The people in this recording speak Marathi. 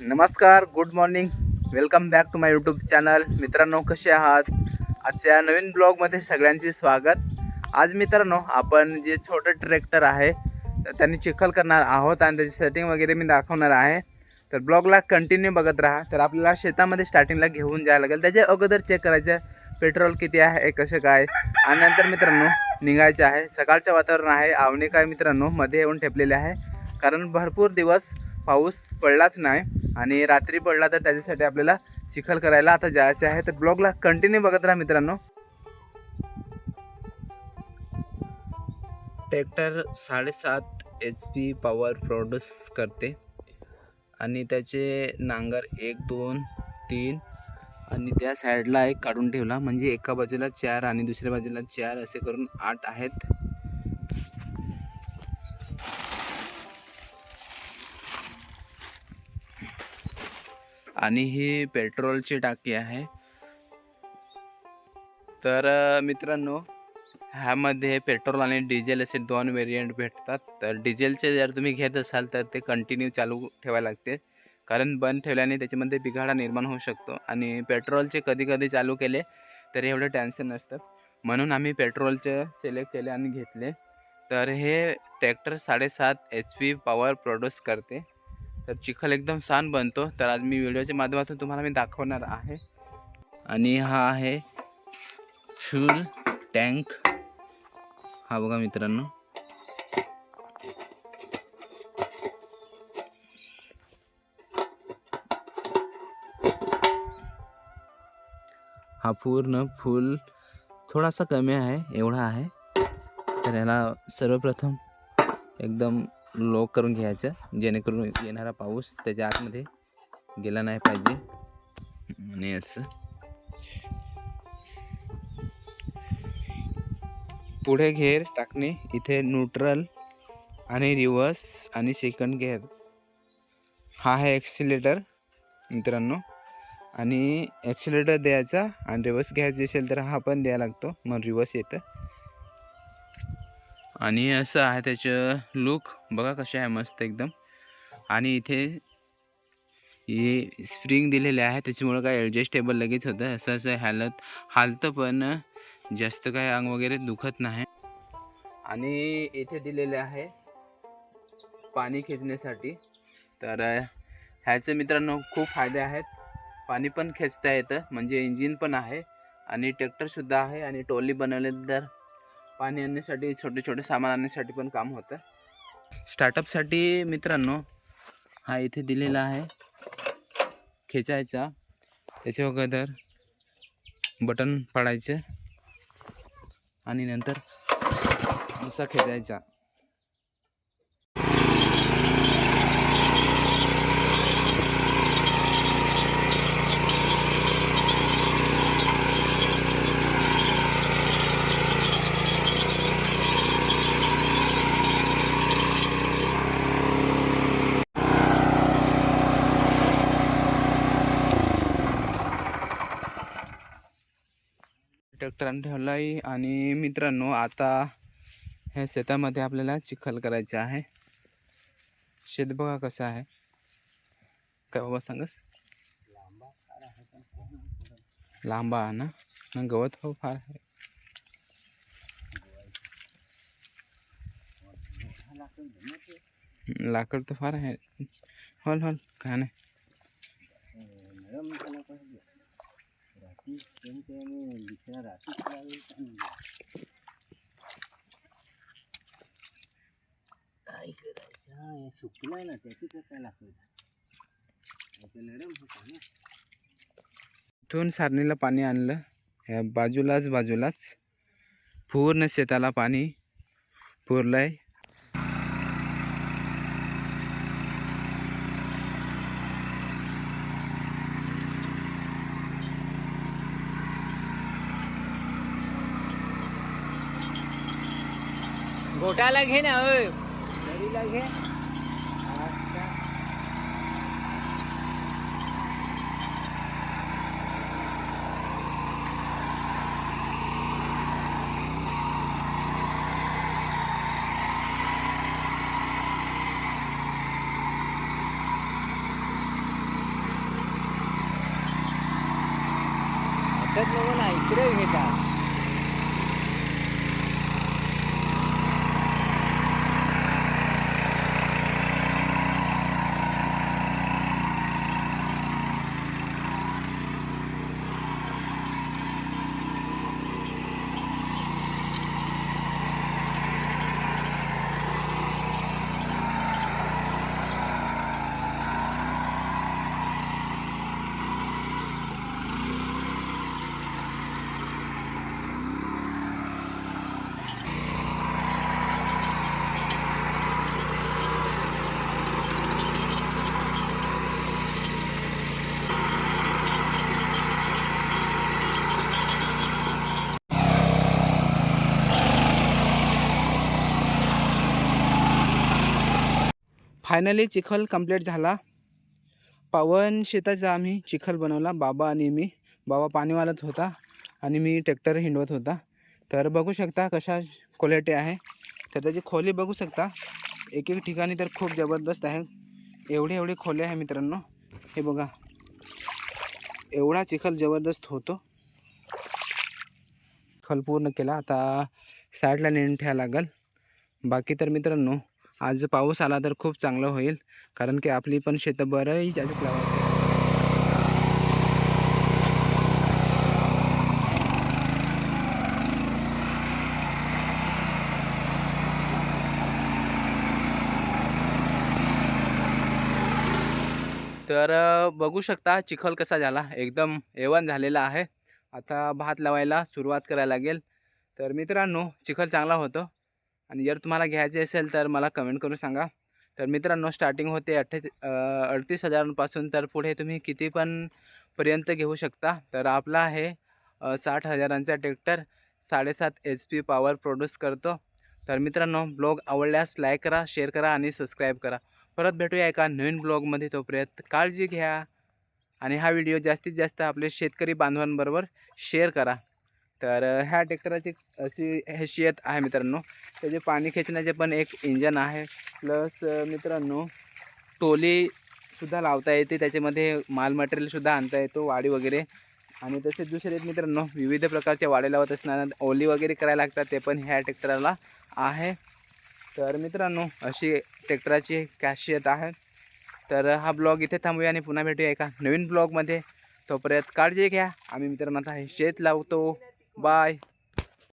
नमस्कार good morning welcome back to my YouTube channel मित्रांनो कसे आहात? आजच्या नवीन ब्लॉगमध्ये सगळ्यांचे स्वागत. आज मित्रांनो आपण जे छोटं ट्रॅक्टर आहे तर त्यांनी चिखल करणार आहोत आणि त्याची सेटिंग वगैरे मी दाखवणार आहे. तर ब्लॉगला कंटिन्यू बघत राहा. तर आपल्याला शेतामध्ये स्टार्टिंगला घेऊन जायला लागेल. त्याच्या अगोदर चेक करायचं पेट्रोल किती आहे कसं काय? आणि नंतर मित्रांनो निघायचे आहे. सकाळचं वातावरण आहे. आवने काय मित्रांनो मध्ये येऊन ठेपलेले आहे. कारण भरपूर दिवस पाऊस पडलाच नाही. आणि रात्री पडला तर त्याच्यासाठी आपल्याला चिखल करायला आता जायचं आहे. तर ब्लॉगला कंटिन्यू बघत राहा मित्रांनो. ट्रॅक्टर साडेसात एच पी पॉवर प्रोड्यूस करते. आणि त्याचे नांगर एक दोन तीन आणि त्या साईडला एक काढून ठेवला. म्हणजे एका बाजूला चार आणि दुसऱ्या बाजूला चार असे करून आठ आहेत. आणि ही पेट्रोलची टाकी आहे. तर मित्रांनो ह्यामध्ये पेट्रोल आणि डिझेल असे दोन वेरियंट भेटतात. तर डिझेलचे जर तुम्ही घेत असाल तर ते कंटिन्यू चालू ठेवायला लागते. कारण बंद ठेवल्याने त्याच्यामध्ये बिघाडा निर्माण होऊ शकतो. आणि पेट्रोलचे कधी कधी चालू केले तर एवढं टेन्शन नसतं. म्हणून आम्ही पेट्रोलचे सिलेक्ट केले आणि घेतले. तर हे ट्रॅक्टर साडेसात एच पी पॉवर प्रोड्यूस करते. तर चिखल एकदम छान बनतो. तर आज मी व्हिडिओच्या माध्यमातून तुम्हाला मी दाखवणार आहे. आणि हा आहे फ्यूल टँक. हा बघा मित्रांनो. हा पूर्ण फुल थोडासा कमी आहे एवढा आहे. तर याला सर्वप्रथम एकदम लॉक करून घ्यायचं. जेणेकरून येणारा पाऊस त्याच्या आतमध्ये गेला नाही पाहिजे. आणि असं. पुढे घेर टाकणे. इथे न्यूट्रल आणि रिवर्स आणि सेकंड गेअर हा आहे ॲक्सिलेटर मित्रांनो. आणि ॲक्सिलेटर द्यायचा आणि रिवर्स घ्यायचं असेल तर हा पण द्यायला लागतो. मग रिवर्स येतं. आणि असं आहे त्याचं लुक बघा कसे आहे मस्त एकदम. आणि इथे हे स्प्रिंग दिलेले आहे त्याच्यामुळं काय ॲडजस्टेबल लगेच होतं. असं असं हालत हालतं पण जास्त काय अंग वगैरे दुखत नाही. आणि इथे दिलेले आहे पाणी खेचण्यासाठी. तर ह्याचे मित्रांनो खूप फायदे आहेत. पाणी पण खेचता येतं म्हणजे इंजिन पण आहे. आणि ट्रॅक्टरसुद्धा आहे आणि टोली बनवले तर पाणी आणण्यासाठी छोटे छोटे सामान आणण्यासाठी पण काम होतं. स्टार्टअपसाठी मित्रांनो हा इथे दिलेला आहे. खेचायचा. त्याच्या अगोदर बटन पाडायचं. आणि नंतर असा खेचायचा. ट्रॅक्टर ठेवला आहे आणि मित्रांनो आता ह्या शेतामध्ये आपल्याला चिखल करायचे आहे. शेत बघा कसं आहे. काय बाबा सांगस? लांबा आहे ना? गवत हो फार आहे. लाकड तर फार आहे. हॉल हॉल काय नाही. काय करायचं सुकलाय ना त्याची काय लागतं नरम होता ना इथून सारणीला पाणी आणलं. ह्या बाजूलाच बाजूलाच पूर्ण शेताला पाणी મોટા લાગે ને હવે ગરી લાગે Tết nó có này, cái đấy người ta finally चिखल कंप्लीट झाला. पवन शेताचा आम्ही चिखल बनवला. बाबा आणि मी. बाबा पाणी वालत होता आणि मी ट्रॅक्टर हिंडवत होता. तर बघू शकता कशा क्वालिटी आहे. तर त्याची खोली बघू शकता. एक एक ठिकाणी तर खूप जबरदस्त आहे. एवढे एवढे खोले आहे मित्रांनो. हे बघा. एवढा चिखल जबरदस्त होतो. खल पूर्ण केला. आता साईडला नेऊन ठेवा लागेल. बाकी तर मित्रांनो आज पाऊस आला तर खूप चांगलं होईल कारण की आपली पण शेतं बरंही जास्त लावायची तर. बघू शकता चिखल कसा झाला. एकदम एवन झालेला आहे. आता भात लावायला सुरुवात करायला लागेल. तर मित्रांनो चिखल चांगला होतो. आणि जर तुम्हाला घ्यायचे असेल तर मला कमेंट करून सांगा. तर मित्रांनो स्टार्टिंग होते अठ्ठे अडतीस हजारांपासून तर पुढे तुम्ही किती पण पर्यंत घेऊ शकता. तर आपला आहे साठ हजारांचा ट्रॅक्टर साडेसात एच पी पॉवर प्रोड्यूस करतो. तर मित्रांनो ब्लॉग आवडल्यास लाईक करा शेअर करा आणि सबस्क्राईब करा. परत भेटूया एका नवीन ब्लॉगमध्ये तोपर्यंत काळजी घ्या. आणि हा व्हिडिओ जास्तीत जास्त आपले शेतकरी बांधवांबरोबर शेअर करा. तर ह्या ट्रॅक्टराची अशी हैसियत आहे मित्रांनो. त्याचे पाणी खेचण्याचे पण एक इंजन आहे. प्लस मित्रांनो टोलीसुद्धा लावता येते. त्याच्यामध्ये माल मटेरियलसुद्धा आणता येतो वाडी वगैरे. आणि तसेच दुसरे मित्रांनो विविध प्रकारचे वाडे लावत असताना ओली वगैरे करायला लागतात ते पण ह्या ट्रॅक्टरला आहे. तर मित्रांनो अशी ट्रॅक्टराची खासियत आहे. तर हा ब्लॉग इथे थांबूया आणि पुन्हा भेटूया एका नवीन ब्लॉगमध्ये. तोपर्यंत काळजी घ्या. आम्ही मित्रांनो आता हे शेत लावतो. बाय